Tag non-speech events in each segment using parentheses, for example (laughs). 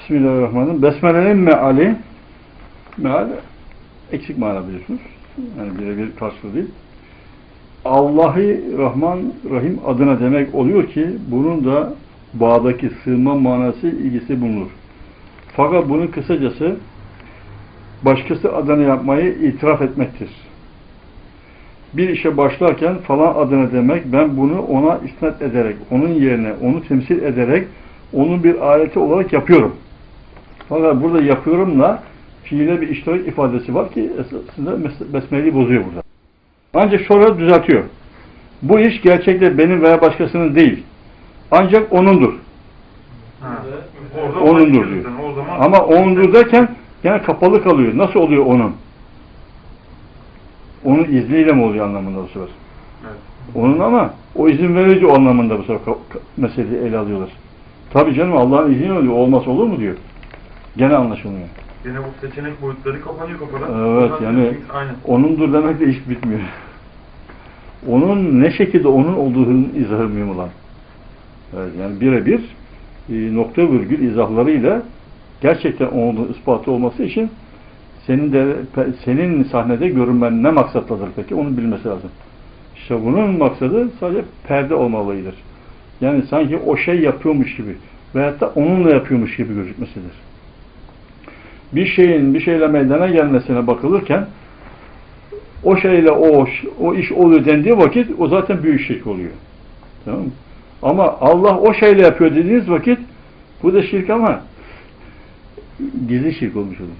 Bismillahirrahmanirrahim. Besmele'nin meali meal eksik mana biliyorsunuz. Yani birebir karşılığı değil. Allah'ı Rahman Rahim adına demek oluyor ki bunun da bağdaki sığınma manası ilgisi bulunur. Fakat bunun kısacası başkası adına yapmayı itiraf etmektir. Bir işe başlarken falan adına demek ben bunu ona isnat ederek, onun yerine onu temsil ederek onun bir aleti olarak yapıyorum. Fakat burada yapıyorumla fiile bir iştirak ifadesi var ki esasında besmeleyi bozuyor burada. Ancak sonra düzeltiyor. Bu iş gerçekte benim veya başkasının değil. Ancak onundur. Ha. Onundur diyor. zaten. O zaman Ama onundur derken gene kapalı kalıyor. Nasıl oluyor onun? Onun izniyle mi oluyor anlamında bu sefer? Evet. Onun ama o izin verici o anlamında bu sefer meseleyi ele alıyorlar. Tabii canım Allah'ın izniyle oluyor. Olmaz olur mu diyor. Gene anlaşılmıyor. Yine bu seçenek boyutları kapanıyor kapadan. Evet Zaten yani Aynen. onundur demek de iş bitmiyor. Onun ne şekilde onun olduğunun izahı mühim olan. Evet, yani birebir e, nokta virgül izahlarıyla gerçekten onun ispatı olması için senin de senin sahnede görünmen ne maksatladır peki? Onu bilmesi lazım. İşte bunun maksadı sadece perde olmalıydır. Yani sanki o şey yapıyormuş gibi veyahut da onunla yapıyormuş gibi gözükmesidir. Bir şeyin bir şeyle meydana gelmesine bakılırken o şeyle o, o iş oluyor dendiği vakit o zaten büyük şirk oluyor. Tamam mı? Ama Allah o şeyle yapıyor dediğiniz vakit bu da şirk ama gizli şirk olmuş oluyor.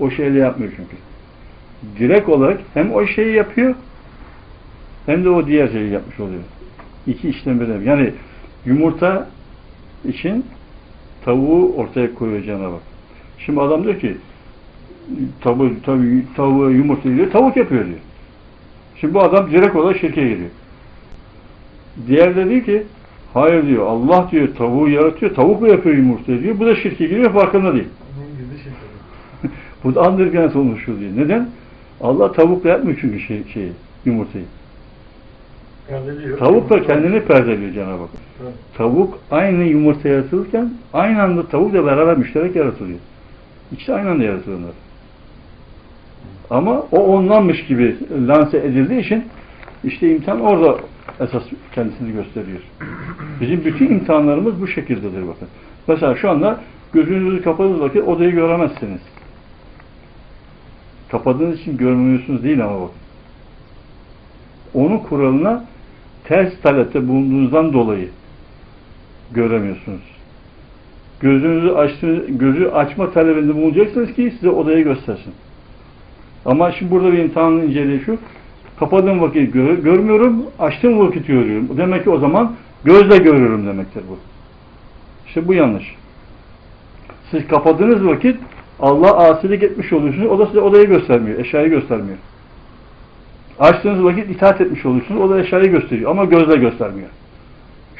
O şeyle yapmıyor çünkü. Direkt olarak hem o şeyi yapıyor hem de o diğer şeyi yapmış oluyor. İki işlem birden. Yani yumurta için tavuğu ortaya koyuyor Cenab-ı Hak. Şimdi adam diyor ki tavuğu, tavuğu, tavuğu yumurta diyor, tavuk yapıyor diyor. Şimdi bu adam direkt olarak şirke giriyor. Diğer de diyor ki hayır diyor Allah diyor tavuğu yaratıyor, tavuk mu yapıyor yumurtayı diyor. Bu da şirke giriyor farkında değil. (laughs) Bu da underground olmuş oluyor. Neden? Allah tavukla yapmıyor çünkü şey, şeyi, yumurtayı. Tavuk da kendini perdeliyor Cenab-ı Hak. Evet. Tavuk aynı yumurta yaratılırken aynı anda tavukla beraber müşterek yaratılıyor. İkisi aynı anda yaratılıyorlar. Ama o ondanmış gibi lanse edildiği için işte imtihan orada esas kendisini gösteriyor. Bizim bütün imtihanlarımız bu şekildedir bakın. Mesela şu anda gözünüzü kapadığınız vakit odayı göremezsiniz. Kapadığınız için görmüyorsunuz değil ama bakın. Onun kuralına ters talepte bulunduğunuzdan dolayı göremiyorsunuz. Gözünüzü açtığınız, gözü açma talebinde bulunacaksınız ki size odayı göstersin. Ama şimdi burada bir imtihanın inceliği şu. Kapadığım vakit gör- görmüyorum, açtığım vakit görüyorum. Demek ki o zaman gözle görüyorum demektir bu. İşte bu yanlış. Siz kapadığınız vakit Allah asilik etmiş oluyorsunuz. O da size odayı göstermiyor, eşyayı göstermiyor. Açtığınız vakit itaat etmiş oluyorsunuz. O da eşyayı gösteriyor ama gözle göstermiyor.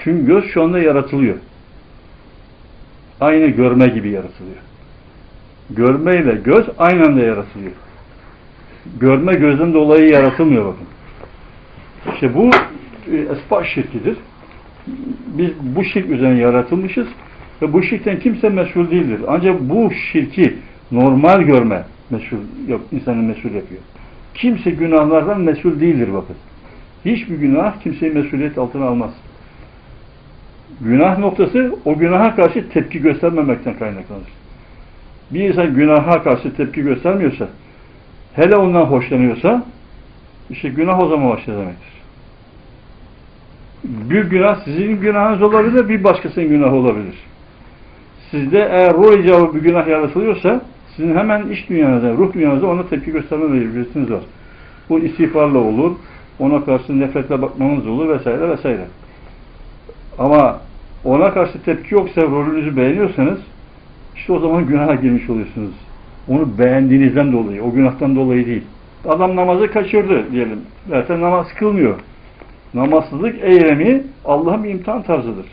Çünkü göz şu anda yaratılıyor. Aynı görme gibi yaratılıyor. Görme ile göz aynı anda yaratılıyor. Görme gözden dolayı yaratılmıyor bakın. İşte bu e, esba şirkidir. Biz bu şirk üzerine yaratılmışız ve bu şirkten kimse mesul değildir. Ancak bu şirki normal görme mesul, insanı mesul yapıyor. Kimse günahlardan mesul değildir bakın. Hiçbir günah kimseyi mesuliyet altına almaz. Günah noktası o günaha karşı tepki göstermemekten kaynaklanır. Bir insan günaha karşı tepki göstermiyorsa, hele ondan hoşlanıyorsa, işte günah o zaman başlıyor demektir. Bir günah sizin günahınız olabilir, bir başkasının günahı olabilir. Sizde eğer ruh icabı bir günah yaratılıyorsa, sizin hemen iç dünyanızda, ruh dünyanızda ona tepki gösterme mecburiyetiniz var. Bu istiğfarla olur, ona karşı nefretle bakmanız olur vesaire vesaire. Ama ona karşı tepki yoksa, rolünüzü beğeniyorsanız, işte o zaman günaha girmiş oluyorsunuz. Onu beğendiğinizden dolayı, o günahtan dolayı değil. Adam namazı kaçırdı diyelim. Zaten namaz kılmıyor. Namazsızlık eylemi Allah'ın bir imtihan tarzıdır.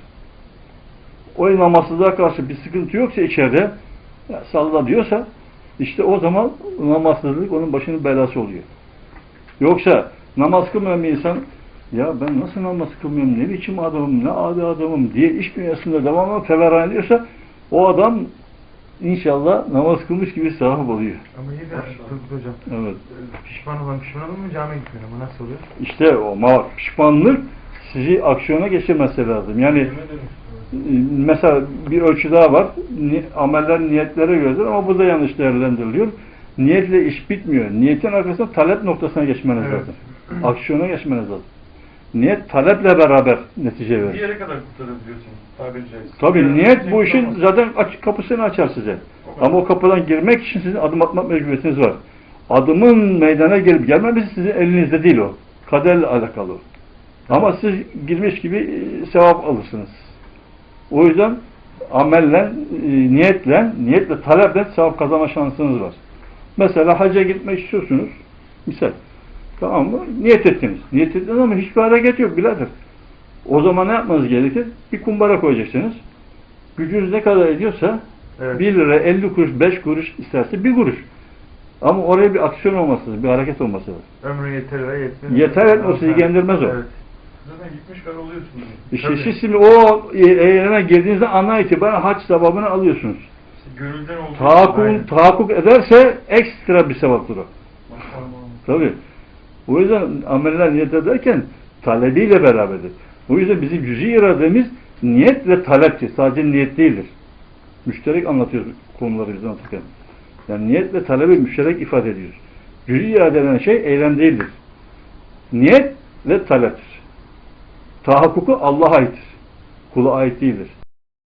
O namazsızlığa karşı bir sıkıntı yoksa içeride, ya salla diyorsa, işte o zaman namazsızlık onun başının belası oluyor. Yoksa namaz kılmayan bir insan ya ben nasıl namaz kılmıyorum, ne biçim adamım, ne adi adamım diye iş dünyasında devamlı feveran ediyorsa o adam inşallah namaz kılmış gibi sevap oluyor. Ama iyi de Hocam. Evet. Pişman olan pişman olur mu camiye gitmiyor ama nasıl oluyor? İşte o ma- pişmanlık sizi aksiyona geçirmesi lazım. Yani e, mesela bir ölçü daha var. Ni- ameller niyetlere göredir ama bu da yanlış değerlendiriliyor. Niyetle iş bitmiyor. Niyetin arkasında talep noktasına geçmeniz Evet. lazım. Aksiyona geçmeniz lazım. Niyet taleple beraber netice verir. Bir yere kadar kurtarabiliyorsunuz tabiri caizse. Tabii niyet bu işin olmaz. zaten aç, kapısını açar size. O. Ama o kapıdan girmek için sizin adım atmak mecburiyetiniz var. Adımın meydana gelip gelmemesi sizin elinizde değil o. Kaderle alakalı o. Ama siz girmiş gibi e, sevap alırsınız. O yüzden amelle, e, niyetle, niyetle, taleple sevap kazanma şansınız var. Mesela hacca gitmek istiyorsunuz. Misal. Tamam mı? Niyet ettiniz. Niyet ettiniz ama hiçbir hareket yok birader. O zaman ne yapmanız gerekir? Bir kumbara koyacaksınız. Gücünüz ne kadar ediyorsa Evet. 1 lira 50 kuruş 5 kuruş isterse 1 kuruş. Ama oraya bir aksiyon olması lazım, bir hareket olması lazım. Ömrü yeter ve yetmez. Yeter etmez, sizi ilgilendirmez o. Evet. Zaten gitmiş kadar oluyorsunuz. İşte Tabii. siz şimdi o eyleme girdiğinizde ana itibaren hac sevabını alıyorsunuz. İşte gönülden olduğu Tahakkuk, tahakkuk ederse ekstra bir sevaptır o. Maşallah. Tabii. O yüzden ameller niyet ederken talebiyle beraberdir. O yüzden bizim cüzi irademiz niyet ve taleptir. Sadece niyet değildir. Müşterek anlatıyoruz konuları biz anlatırken. Yani niyet ve talebi müşterek ifade ediyoruz. Cüzi irade denen şey eylem değildir. Niyet ve taleptir. Tahakkuku Allah'a aittir. Kula ait değildir.